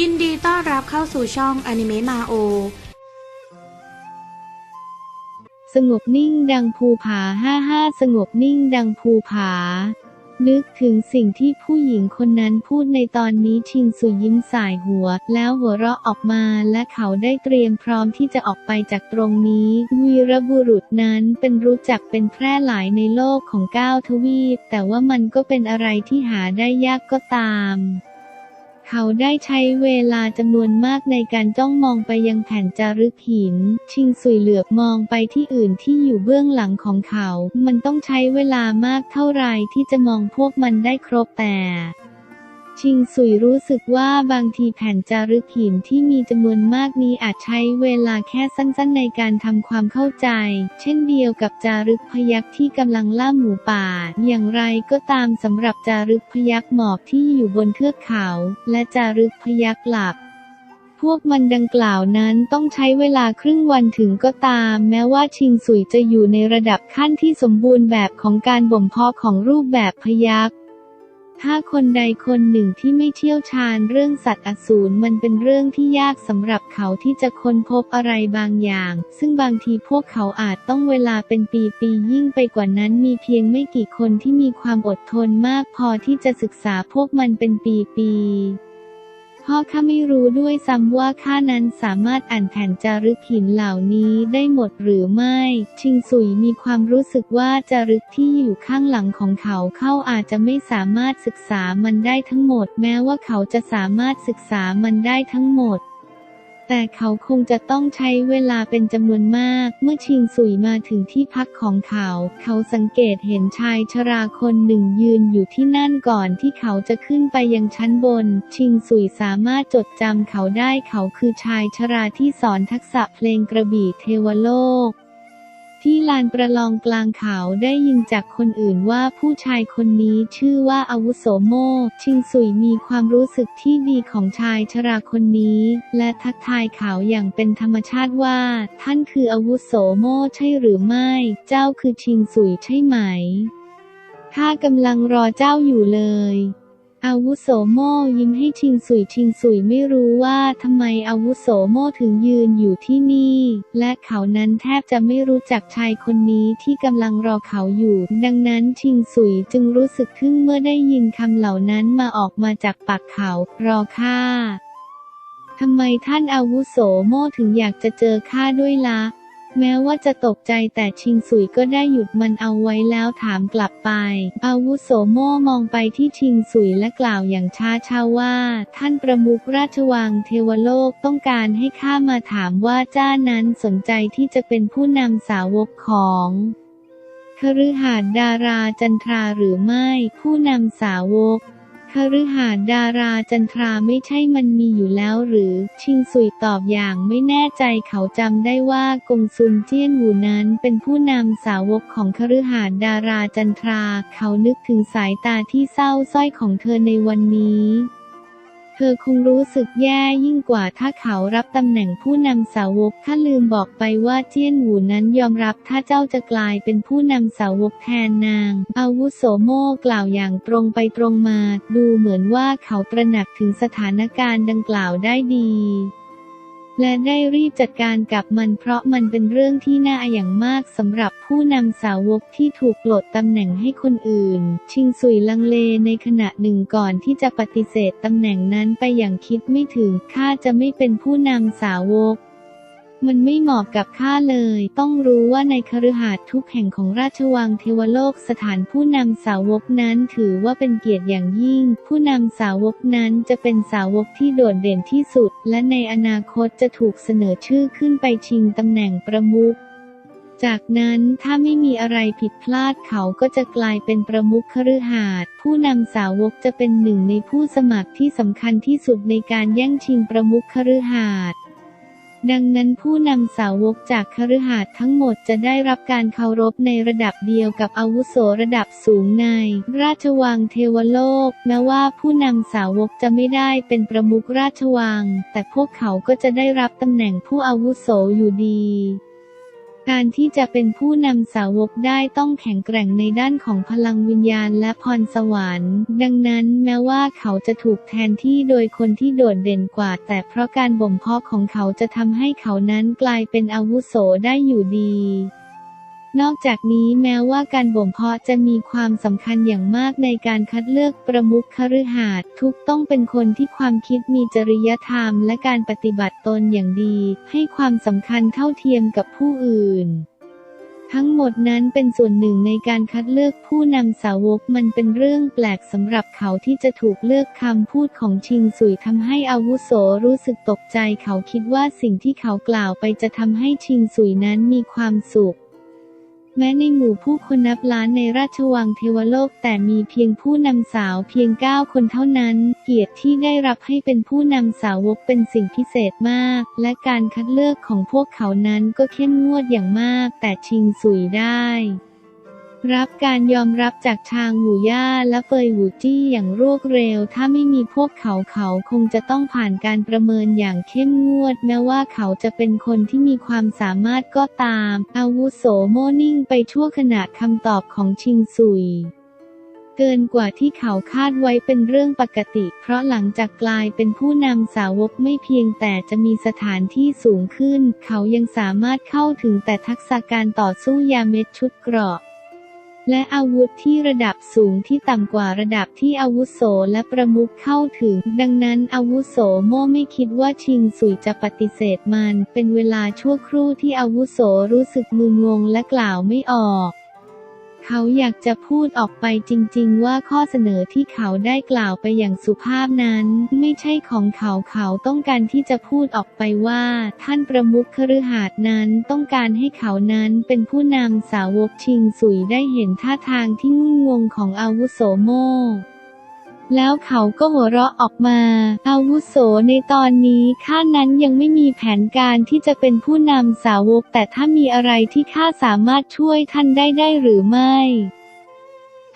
ยินดีต้อนรับเข้าสู่ช่องอนิเมะมาโอ สงบนิ่งดังภูผาห้าห้าสงบนิ่งดังภูผา นึกถึงสิ่งที่ผู้หญิงคนนั้นพูดในตอนนี้ชิงสุยิ้มสายหัว แล้วหัวเราะออกมาและเขาได้เตรียมพร้อมที่จะออกไปจากตรงนี้วีรบุรุษนั้นเป็นรู้จักเป็นแพร่หลายในโลกของก้าวทวีป แต่ว่ามันก็เป็นอะไรที่หาได้ยากก็ตาม เขาได้ใช้เวลาจำนวนมากในการจ้องมองไปยังแผ่นจารึกหิน ชิงสุยเหลือบมองไปที่อื่นที่อยู่เบื้องหลังของเขา มันต้องใช้เวลามากเท่าไรที่จะมองพวกมันได้ครบแต่ ชิงสุยรู้สึกว่าบางทีแผ่นจารึกหินที่มีจำนวนมากนี้อาจใช้เวลาแค่สั้นๆในการทำความเข้าใจ เช่นเดียวกับจารึกพยักที่กำลังล่าหมูป่า อย่างไรก็ตามสำหรับจารึกพยักหมอบที่อยู่บนเทือกเขา และจารึกพยักหลับพวกมันดังกล่าวนั้นต้องใช้เวลาครึ่งวันถึงก็ตาม แม้ว่าชิงสุยจะอยู่ในระดับขั้นที่สมบูรณ์แบบของการบ่มเพาะของรูปแบบพยัก ถ้าคนใดคนหนึ่งที่ไม่เชี่ยวชาญเรื่องสัตว์อสูรมันเป็นเรื่องที่ยากสำหรับเขาที่จะค้นพบอะไรบางอย่าง ซึ่งบางทีพวกเขาอาจต้องเวลาเป็นปีๆยิ่งไปกว่านั้นมีเพียงไม่กี่คนที่มีความอดทนมากพอที่จะศึกษาพวกมันเป็นปีๆ พ่อข้าไม่รู้ด้วยซ้ำว่าข้านั้นสามารถอ่านแผ่นจารึกหินเหล่านี้ได้หมดหรือไม่ ชิงสุยมีความรู้สึกว่าจารึกที่อยู่ข้างหลังของเขาเข้าอาจจะไม่สามารถศึกษามันได้ทั้งหมด แม้ว่าเขาจะสามารถศึกษามันได้ทั้งหมด แต่เขาคงจะต้องใช้เวลาเป็นจำนวนมาก เมื่อชิงสุยมาถึงที่พักของเขา เขาสังเกตเห็นชายชราคนหนึ่งยืนอยู่ที่นั่นก่อนที่เขาจะขึ้นไปยังชั้นบน ชิงสุยสามารถจดจำเขาได้เขาคือชายชราที่สอนทักษะเพลงกระบี่เทวโลก ที่ลานประลองกลางเขาได้ยินจากคนอื่นว่าผู้ชายคนนี้ชื่อว่าอาวุโสโม ชิงสุยมีความรู้สึกที่ดีของชายชราคนนี้ และทักทายเขาอย่างเป็นธรรมชาติว่า ท่านคืออาวุโสโมใช่หรือไม่ เจ้าคือชิงสุยใช่ไหมข้ากำลังรอเจ้าอยู่เลย อาวุโสโม่ยิ้มให้ชิงสุยชิงสุยไม่รู้ว่าทำไมอาวุโสโม่ถึงยืนอยู่ที่นี่ และเขานั้นแทบจะไม่รู้จักชายคนนี้ที่กำลังรอเขาอยู่ ดังนั้นชิงสุยจึงรู้สึกทึ่งเมื่อได้ยินคำเหล่านั้นมาออกมาจากปากเขา รอข้าทำไมท่านอาวุโสโม่ถึงอยากจะเจอข้าด้วยละ่ะ แม้ว่าจะตกใจแต่ชิงสุยก็ได้หยุดมันเอาไว้แล้วถามกลับไป อาวุโสโม่มองไปที่ชิงสุยและกล่าวอย่างช้าชาว่า ท่านประมุขราชวังเทวโลกต้องการให้ข้ามาถามว่าเจ้านั้นสนใจที่จะเป็นผู้นำสาวกของคฤหาสน์ดาราจันทราหรือไม่ผู้นำสาวก คฤหาสดาราจันทราไม่ใช่มันมีอยู่แล้วหรือ ชิงสุยตอบอย่างไม่แน่ใจเขาจำได้ว่ากงซุนเจี้ยนหูนั้นเป็นผู้นำสาวกของคฤหาสดาราจันทรา เขานึกถึงสายตาที่เศร้าสร้อยของเธอในวันนี้ เธอคงรู้สึกแย่ยิ่งกว่าถ้าเขารับตำแหน่งผู้นำสาวกข้าลืมบอกไปว่าเจียนหูนั้นยอมรับถ้าเจ้าจะกลายเป็นผู้นำสาวกแทนนาง อาวุโสโม่กล่าวอย่างตรงไปตรงมา ดูเหมือนว่าเขาตระหนักถึงสถานการณ์ดังกล่าวได้ดี และได้รีบจัดการกับมันเพราะมันเป็นเรื่องที่น่าอายอย่างมากสำหรับผู้นำสาวกที่ถูกปลดตำแหน่งให้คนอื่น ชิงสุยลังเลในขณะหนึ่งก่อนที่จะปฏิเสธตำแหน่งนั้นไปอย่างคิดไม่ถึงข้าจะไม่เป็นผู้นำสาวก มันไม่เหมาะกับข้าเลย ต้องรู้ว่าในคฤหาสน์ทุกแห่งของราชวังเทวโลกสถานผู้นำสาวกนั้นถือว่าเป็นเกียรติอย่างยิ่ง ผู้นำสาวกนั้นจะเป็นสาวกที่โดดเด่นที่สุด และในอนาคตจะถูกเสนอชื่อขึ้นไปชิงตำแหน่งประมุขจากนั้นถ้าไม่มีอะไรผิดพลาดเขาก็จะกลายเป็นประมุขคฤหาสน์ผู้นำสาวกจะเป็นหนึ่งในผู้สมัครที่สำคัญที่สุดในการแย่งชิงประมุขคฤหาสน์ ดังนั้นผู้นำสาวกจากคฤหาสน์ทั้งหมดจะได้รับการเคารพในระดับเดียวกับอาวุโสระดับสูงใน ราชวังเทวโลก แม้ว่าผู้นำสาวกจะไม่ได้เป็นประมุขราชวัง แต่พวกเขาก็จะได้รับตำแหน่งผู้อาวุโสอยู่ดี การที่จะเป็นผู้นำสาวกได้ต้องแข็งแกร่งในด้านของพลังวิญญาณและพรสวรรค์ ดังนั้นแม้ว่าเขาจะถูกแทนที่โดยคนที่โดดเด่นกว่า แต่เพราะการบ่มเพาะของเขาจะทำให้เขานั้นกลายเป็นอาวุโสได้อยู่ดี นอกจากนี้แม้ว่าการบ่มเพาะจะมีความสำคัญอย่างมากในการคัดเลือกประมุขคฤหาสน์ทุกต้องเป็นคนที่ความคิดมีจริยธรรมและการปฏิบัติตนอย่างดี ให้ความสำคัญเท่าเทียมกับผู้อื่นทั้งหมดนั้นเป็นส่วนหนึ่งในการคัดเลือกผู้นำสาวกมันเป็นเรื่องแปลกสำหรับเขาที่จะถูกเลือกคำพูดของชิงสุยทำให้อาวุโสรู้สึกตกใจเขาคิดว่าสิ่งที่เขากล่าวไปจะทำให้ชิงสุยนั้นมีความสุข แม้ในหมู่ผู้คนนับล้านในราชวังเทวโลก แต่มีเพียงผู้นำสาวเพียงเก้าคนเท่านั้น เกียรติที่ได้รับให้เป็นผู้นำสาวกเป็นสิ่งพิเศษมาก และการคัดเลือกของพวกเขานั้นก็เข้มงวดอย่างมาก แต่ชิงสุยได้ รับการยอมรับจากชางหูย่าและเฟยหูจี้อย่างรวดเร็ว ถ้าไม่มีพวกเขาเขาคงจะต้องผ่านการประเมินอย่างเข้มงวด แม้ว่าเขาจะเป็นคนที่มีความสามารถก็ตาม อาวุโสโมนิ่งไปชั่วขณะคำตอบของชิงซุยเกินกว่าที่เขาคาดไว้เป็นเรื่องปกติ เพราะหลังจากกลายเป็นผู้นำสาวกไม่เพียงแต่จะมีสถานที่สูงขึ้น เขายังสามารถเข้าถึงแต่ทักษะการต่อสู้ยาเม็ดชุดเกราะ และอาวุธที่ระดับสูงที่ต่ำกว่าระดับที่อาวุโสและประมุขเข้าถึง ดังนั้นอาวุโสโม่ไม่คิดว่าชิงสุยจะปฏิเสธมัน เป็นเวลาชั่วครู่ที่อาวุโสรู้สึกมึนงงและกล่าวไม่ออก เขาอยากจะพูดออกไปจริง ๆ ว่าข้อเสนอที่เขาได้กล่าวไปอย่างสุภาพนั้น ไม่ใช่ของเขาเขาต้องการที่จะพูดออกไปว่า ท่านประมุขคฤหาสน์นั้นต้องการให้เขานั้นเป็นผู้นำสาวกชิงสุยได้เห็นท่าทางที่งุ่นงงของอาวุโสโม แล้วเขาก็หัวเราะออกมา อาวุโสในตอนนี้ข้านั้นยังไม่มีแผนการที่จะเป็นผู้นำสาวก แต่ถ้ามีอะไรที่ข้าสามารถช่วยท่านได้ได้หรือไม่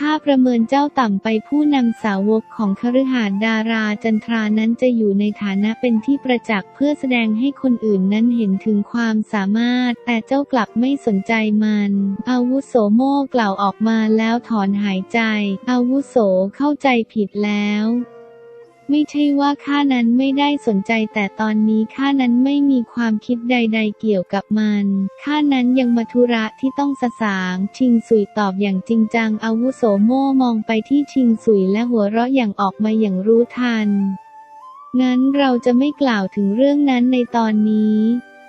ถ้าประเมินเจ้าต่ำไปผู้นำสาวกของคฤหาสน์ดาราจันทรานั้นจะอยู่ในฐานะเป็นที่ประจักษ์เพื่อแสดงให้คนอื่นนั้นเห็นถึงความสามารถ แต่เจ้ากลับไม่สนใจมัน อาวุโสโม่กล่าวออกมาแล้วถอนหายใจ อาวุโสเข้าใจผิดแล้ว ไม่ใช่ว่าข้านั้นไม่ได้สนใจแต่ตอนนี้ข้านั้นไม่มีความคิดใด ๆ เกี่ยวกับมันข้านั้นยังมาธุระที่ต้องสสาง ชิงสุยตอบอย่างจริงจังอาวุโสโม่มองไปที่ชิงสุยและหัวเราะอย่างออกมาอย่างรู้ทัน งั้นเราจะไม่กล่าวถึงเรื่องนั้นในตอนนี้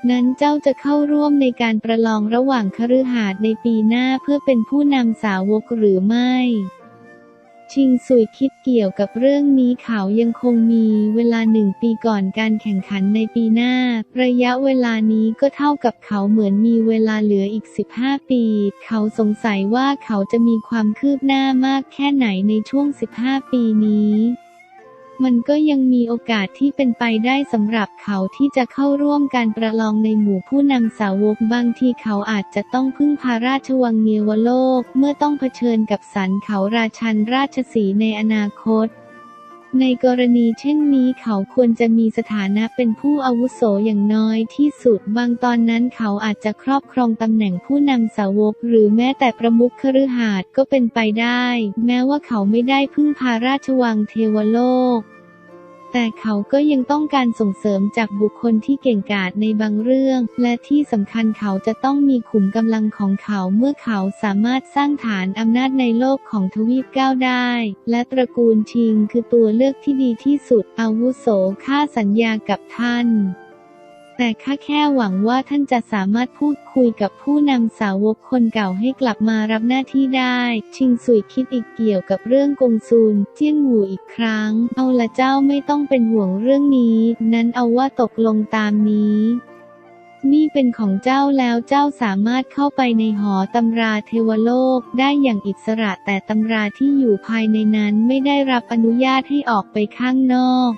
นั้นเจ้าจะเข้าร่วมในการประลองระหว่างคฤหาสน์ในปีหน้าเพื่อเป็นผู้นำสาวกหรือไม่ ชิงสุยคิดเกี่ยวกับเรื่องนี้เขายังคงมีเวลาหนึ่งปีก่อนการแข่งขันในปีหน้า ระยะเวลานี้ก็เท่ากับเขาเหมือนมีเวลาเหลืออีก 15 ปี เขาสงสัยว่าเขาจะมีความคืบหน้ามากแค่ไหนในช่วง 15 ปีนี้ มันก็ยังมีโอกาสที่เป็นไปได้สำหรับเขาที่จะเข้าร่วมการประลองในหมู่ผู้นำสาวกบางทีเขาอาจจะต้องพึ่งพาราชวังเนวโลก เมื่อต้องเผชิญกับสันเขาราชันราชสีในอนาคต ในกรณีเช่นนี้เขาควรจะมีสถานะเป็นผู้อาวุโสอย่างน้อยที่สุด บางตอนนั้นเขาอาจจะครอบครองตำแหน่งผู้นำสาวก หรือแม้แต่ประมุขคฤหาสน์ก็เป็นไปได้ แม้ว่าเขาไม่ได้พึ่งพาราชวังเทวโลก แต่เขาก็ยังต้องการส่งเสริมจากบุคคลที่เก่งกาจในบางเรื่อง และที่สำคัญเขาจะต้องมีขุมกำลังของเขาเมื่อเขาสามารถสร้างฐานอำนาจในโลกของทวีปเก้าได้ และตระกูลชิงคือตัวเลือกที่ดีที่สุดอาวุโสค่าสัญญากับท่าน แต่ข้าแค่หวังว่าท่านจะสามารถพูดคุยกับผู้นำสาวกคนเก่าให้กลับมารับหน้าที่ได้ ชิงสุยคิดอีกเกี่ยวกับเรื่องกงซูนเจี้ยนหูอีกครั้ง เอาละเจ้าไม่ต้องเป็นห่วงเรื่องนี้ นั้นเอาว่าตกลงตามนี้นี่เป็นของเจ้าแล้วเจ้าสามารถเข้าไปในหอตำราเทวโลกได้อย่างอิสระแต่ตำราที่อยู่ภายในนั้นไม่ได้รับอนุญาตให้ออกไปข้างนอก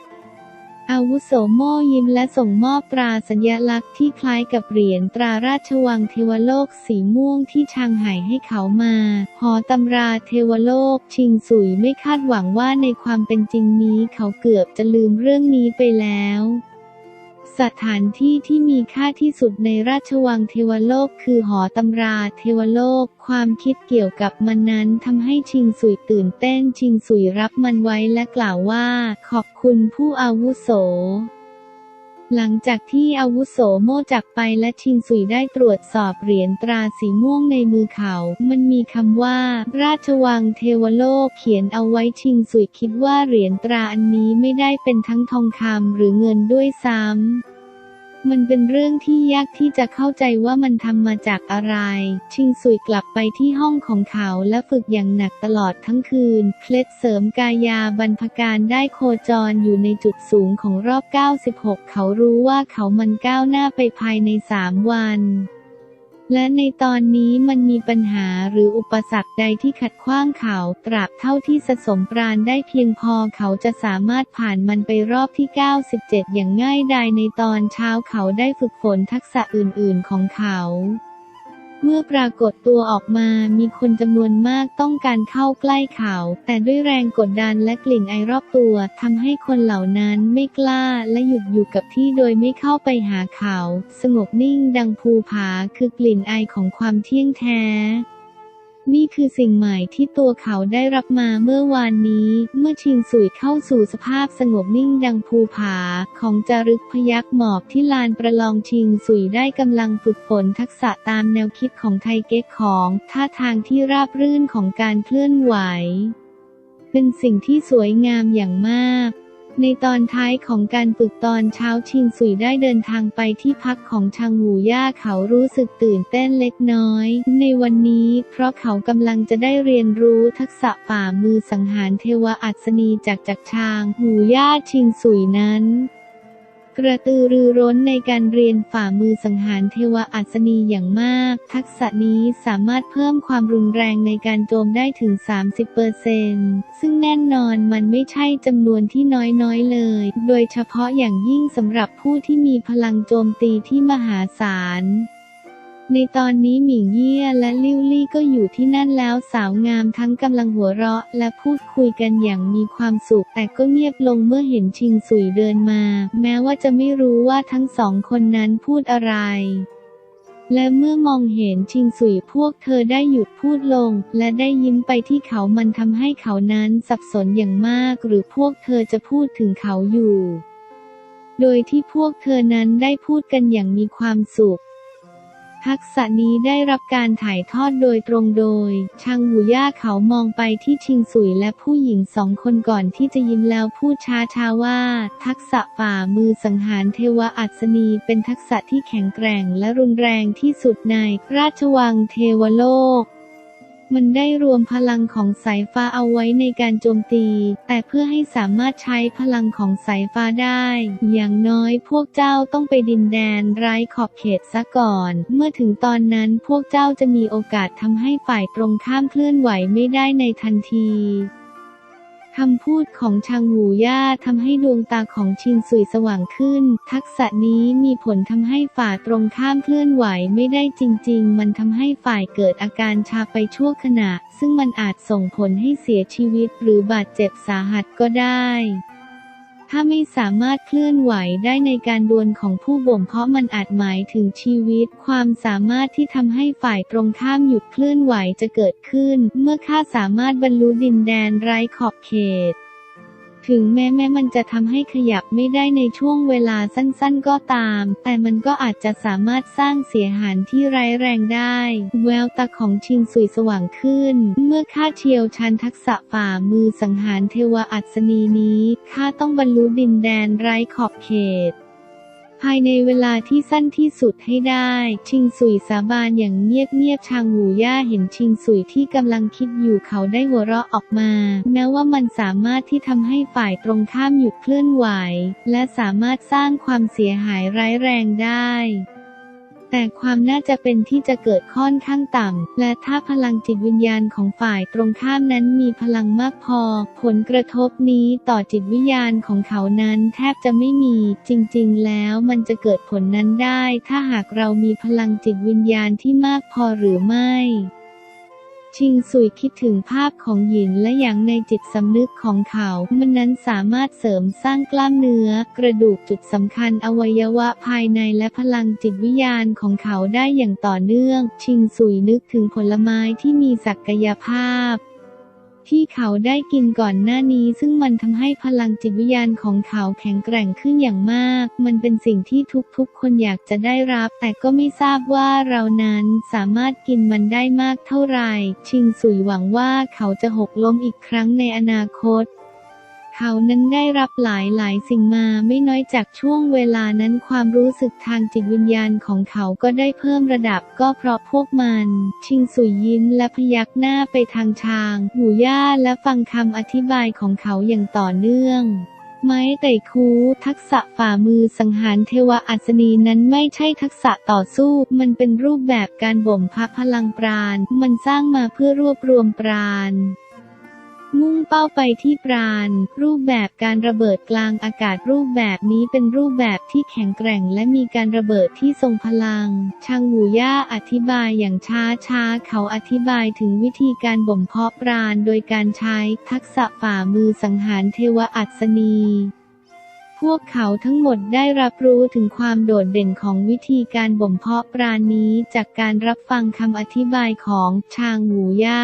อาวุโสโมยิ้มและส่งมอบตราสัญลักษณ์ที่คล้ายกับเหรียญตราราชวังเทวโลกสีม่วงที่ชางหายให้เขามา หอตำราเทวโลกชิงสุยไม่คาดหวังว่าในความเป็นจริงนี้เขาเกือบจะลืมเรื่องนี้ไปแล้ว สถานที่ที่มีค่าที่สุดในราชวังเทวโลกคือหอตำราเทวโลก ความคิดเกี่ยวกับมันนั้นทำให้ชิงสุยตื่นเต้นชิงสุยรับมันไว้และกล่าวว่า ขอบคุณผู้อาวุโส หลังจากที่อาวุโสโมจากไปและชิงสุยได้ตรวจสอบเหรียญตราสีม่วงในมือเขา มันมีคำว่า ราชวังเทวโลกเขียนเอาไว้ชิงสุยคิดว่าเหรียญตราอันนี้ไม่ได้เป็นทั้งทองคำหรือเงินด้วยซ้ำ มันเป็นเรื่องที่ยากที่จะเข้าใจว่ามันทำมาจากอะไร ชิงสุยกลับไปที่ห้องของเขาและฝึกอย่างหนักตลอดทั้งคืน เคล็ดเสริมกายาบรรพการได้โคจรอยู่ในจุดสูงของรอบ 96 เขารู้ว่าเขามันก้าวหน้าไปภายใน 3 วัน และในตอนนี้มันมีปัญหาหรืออุปสรรคใดที่ขัดขวางเขา ตราบเท่าที่สะสมปราณได้เพียงพอเขาจะสามารถผ่านมันไปรอบที่ 97 อย่างง่ายดายในตอนเช้าเขาได้ฝึกฝนทักษะอื่น ๆ ของเขา เมื่อปรากฏตัวออกมามีคนจำนวนมากต้องการเข้าใกล้เขา แต่ด้วยแรงกดดันและกลิ่นไอรอบตัวทำให้คนเหล่านั้นไม่กล้าและหยุดอยู่กับที่โดยไม่เข้าไปหาเขา สงบนิ่งดังภูผาคือกลิ่นไอของความเที่ยงแท้ นี่คือสิ่งใหม่ที่ตัวเขาได้รับมาเมื่อวานนี้ เมื่อชิงสุยเข้าสู่สภาพสงบนิ่งดังภูผา ของจารึกพยักหมอบที่ลานประลองชิงสุยได้กำลังฝึกฝนทักษะตามแนวคิดของไทเก๊กของท่าทางที่ราบรื่นของการเคลื่อนไหว เป็นสิ่งที่สวยงามอย่างมาก ในตอนท้ายของการฝึกตอนเช้าชิงสุยได้เดินทางไปที่พักของชางหูย่าเขารู้สึกตื่นเต้นเล็กน้อย ในวันนี้เพราะเขากำลังจะได้เรียนรู้ทักษะฝ่ามือสังหารเทวอัศนีจากจักรชางหูย่าชิงสุยนั้น กระตือรือร้นในการเรียนฝ่ามือสังหารเทวอัศนีอย่างมาก ทักษะนี้สามารถเพิ่มความรุนแรงในการโจมได้ถึง 30%ซึ่งแน่นอนมันไม่ใช่จำนวนที่น้อยๆเลย โดยเฉพาะอย่างยิ่งสำหรับผู้ที่มีพลังโจมตีที่มหาศาล ในตอนนี้หมิงเยี่ยและลิวลี่ก็อยู่ที่นั่นแล้วสาวงามทั้งกำลังหัวเราะ และพูดคุยกันอย่างมีความสุข แต่ก็เงียบลงเมื่อเห็นชิงสุยเดินมา แม้ว่าจะไม่รู้ว่าทั้งสองคนนั้นพูดอะไร และเมื่อมองเห็นชิงสุยพวกเธอได้หยุดพูดลง และได้ยิ้มไปที่เขามันทำให้เขานั้นสับสนอย่างมาก หรือพวกเธอจะพูดถึงเขาอยู่ โดยที่พวกเธอนั้นได้พูดกันอย่างมีความสุข ทักษะนี้ได้รับการถ่ายทอดโดยตรงโดยชางหูย่าเขามองไปที่ชิงสุยและผู้หญิงสองคนก่อนที่จะยิ้มแล้วพูดช้าๆว่า ทักษะฝ่ามือสังหารเทวอัศนีเป็นทักษะที่แข็งแกร่งและรุนแรงที่สุดใน ราชวังเทวโลก มันได้รวมพลังของสายฟ้าเอาไว้ในการโจมตี แต่เพื่อให้สามารถใช้พลังของสายฟ้าได้ อย่างน้อยพวกเจ้าต้องไปดินแดนไร้ขอบเขตซะก่อน เมื่อถึงตอนนั้นพวกเจ้าจะมีโอกาสทำให้ฝ่ายตรงข้ามเคลื่อนไหวไม่ได้ในทันที คำพูดของชางหูย่าทำให้ดวงตาของชินสุยสว่างขึ้น ทักษะนี้มีผลทำให้ฝ่าตรงข้ามเคลื่อนไหวไม่ได้จริง ๆ มันทำให้ฝ่ายเกิดอาการชาไปชั่วขณะ ซึ่งมันอาจส่งผลให้เสียชีวิตหรือบาดเจ็บสาหัสก็ได้ ถ้าไม่สามารถเคลื่อนไหวได้ในการดวลของผู้บ่มเพาะมันอาจหมายถึงชีวิต ความสามารถที่ทำให้ฝ่ายตรงข้ามหยุดเคลื่อนไหวจะเกิดขึ้น เมื่อข้าสามารถบรรลุดินแดนไร้ขอบเขต ถึงแม้แม้มันจะทำให้ขยับไม่ได้ในช่วงเวลาสั้นๆก็ตาม แต่มันก็อาจจะสามารถสร้างเสียหายที่ร้ายแรงได้ แววตาของชิงสุยสว่างขึ้น เมื่อข้าเชียวชันทักษะฝ่ามือสังหารเทวอัศนีนี้ข้าต้องบรรลุดินแดนไร้ขอบเขต ภายในเวลาที่สั้นที่สุดให้ได้ ชิงสุยสาบานอย่างเงียบๆชางหูย่าเห็นชิงสุยที่กำลังคิดอยู่เขาได้หัวเราะออกมา แม้ว่ามันสามารถที่ทำให้ฝ่ายตรงข้ามหยุดเคลื่อนไหว และสามารถสร้างความเสียหายร้ายแรงได้ แต่ความน่าจะเป็นที่จะเกิดค่อนข้างต่ำ และถ้าพลังจิตวิญญาณของฝ่ายตรงข้ามนั้นมีพลังมากพอ ผลกระทบนี้ต่อจิตวิญญาณของเขานั้นแทบจะไม่มี จริงๆ แล้วมันจะเกิดผลนั้นได้ ถ้าหากเรามีพลังจิตวิญญาณที่มากพอหรือไม่ ชิงสุยคิดถึงภาพของหยินและอย่างในจิตสำนึกของเขา มันนั้นสามารถเสริมสร้างกล้ามเนื้อ กระดูกจุดสำคัญอวัยวะภายในและพลังจิตวิญญาณของเขาได้อย่างต่อเนื่อง ชิงสุยนึกถึงผลไม้ที่มีศักยภาพ ที่เขาได้กินก่อนหน้านี้ ซึ่งมันทำให้พลังจิตวิญญาณของเขาแข็งแกร่งขึ้นอย่างมาก มันเป็นสิ่งที่ทุกๆ คนอยากจะได้รับ แต่ก็ไม่ทราบว่าเรานั้นสามารถกินมันได้มากเท่าไหร่ ชิงสุยหวังว่าเขาจะหกล้มอีกครั้งในอนาคต เขานั้นได้รับหลายหลายสิ่งมาไม่น้อยจากช่วงเวลานั้นความรู้สึกทางจิตวิญญาณของเขาก็ได้เพิ่มระดับก็เพราะพวกมัน ชิงสุยยิ้มและพยักหน้าไปทางชางหูย่าและฟังคำอธิบายของเขาอย่างต่อเนื่องไม้ไต่คูทักษะฝ่ามือสังหารเทวอัศนีนั้นไม่ใช่ทักษะต่อสู้ มันเป็นรูปแบบการบ่มพาะพลังปราณ มันสร้างมาเพื่อรวบรวมปราณ มุ่งเป้าไปที่ปราณ รูปแบบการระเบิดกลางอากาศรูปแบบนี้เป็นรูปแบบที่แข็งแกร่งและมีการระเบิดที่ทรงพลังชางหูย่าอธิบายอย่างช้าช้าเขาอธิบายถึงวิธีการบ่มเพาะปราณโดยการใช้ทักษะฝ่ามือสังหารเทวอัศนีพวกเขาทั้งหมดได้รับรู้ถึงความโดดเด่นของวิธีการบ่มเพาะปราณนี้จากการรับฟังคำอธิบายของชางหูย่า